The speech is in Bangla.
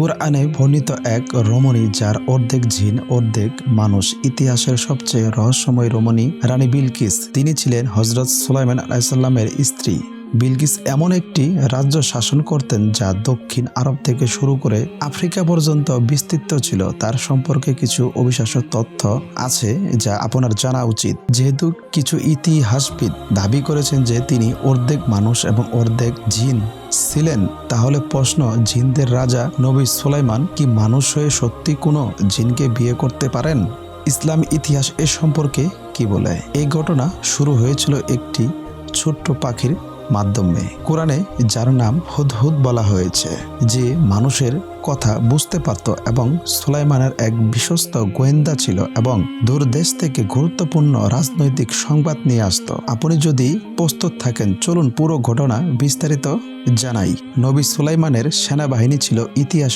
কোরআনে বর্ণিত এক রমণী যার অর্ধেক জিন, অর্ধেক মানুষ। ইতিহাসের সবচেয়ে রহস্যময় রমণী রানী বিলকিস। তিনি ছিলেন হজরত সুলাইমান আলাইসাল্লামের স্ত্রী। বিলকিস এমন একটি রাজ্য শাসন করতেন যা দক্ষিণ আরব থেকে শুরু করে আফ্রিকা পর্যন্ত বিস্তৃত ছিল। তার সম্পর্কে কিছু অবিশ্বাস্য তথ্য আছে যা আপনার জানা উচিত। যেহেতু কিছু ইতিহাসবিদ দাবি করেছেন যে তিনি অর্ধেক মানুষ এবং অর্ধেক জিন ছিলেন, তাহলে প্রশ্ন, জিনদের রাজা নবী সুলাইমান কি মানুষ হয়ে সত্যি কোনো জিনকে বিয়ে করতে পারেন? ইসলাম ইতিহাস এ সম্পর্কে কি বলে? এই ঘটনা শুরু হয়েছিল একটি ছোট্ট পাখির মাধ্যমে। কোরআনে যার নাম হুদহুদ বলা হয়েছে, যে মানুষের কথা বুঝতে পারত এবং সুলাইমানের এক বিশ্বস্ত গোয়েন্দা ছিল এবং দূর দেশ থেকে গুরুত্বপূর্ণ রাজনৈতিক সংবাদ নিয়ে আসত। আপনি যদি প্রস্তুত থাকেন, চলুন পুরো ঘটনা বিস্তারিত জানাই। নবী সুলাইমানের সেনাবাহিনী ছিল ইতিহাসে